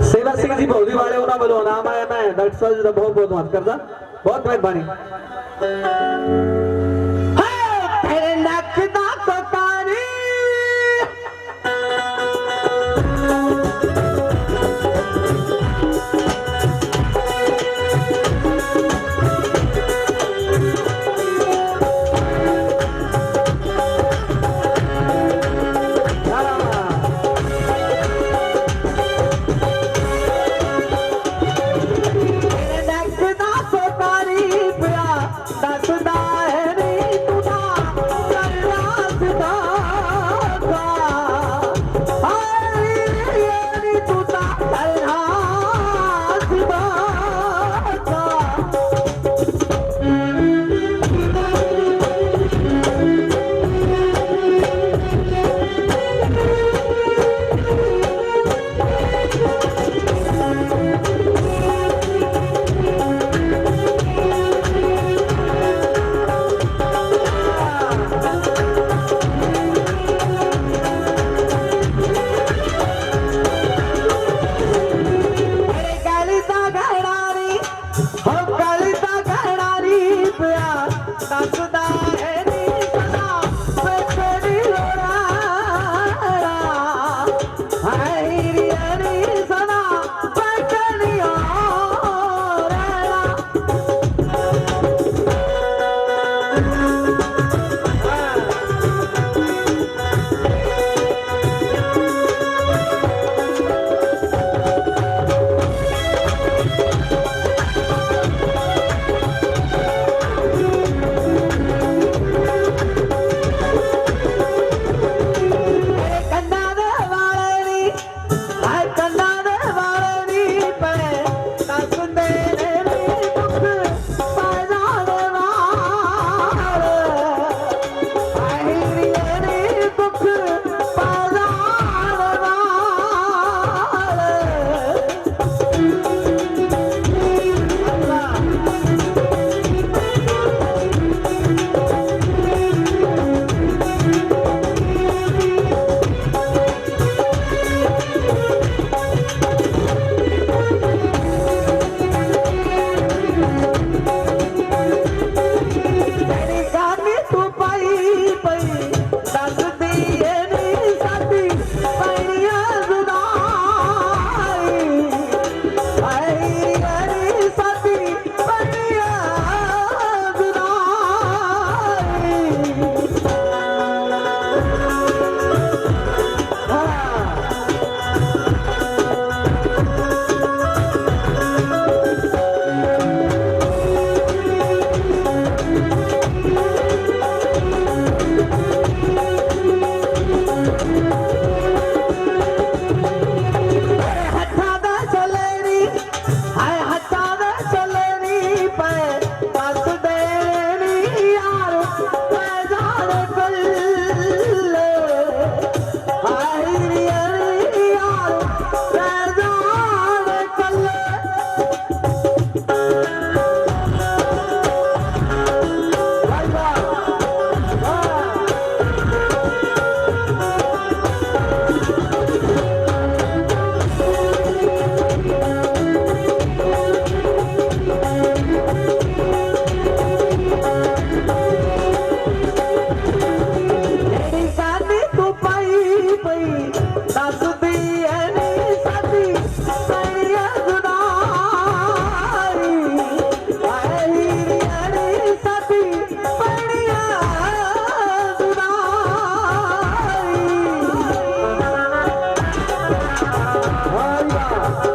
ਸੇਵਾ ਸਿੰਘ ਜੀ ਬੌਦੀ ਵਾਲੇ, ਉਹਨਾਂ ਵੱਲੋਂ ਨਾਮ ਆਇਆ ਮੈਂ ਡਾਕਟਰ ਸਾਹਿਬ ਜੀ ਦਾ ਬਹੁਤ ਬਹੁਤ ਧੰਨਵਾਦ ਕਰਦਾ। ਬਹੁਤ ਮਿਹਰਬਾਨੀ। Thank.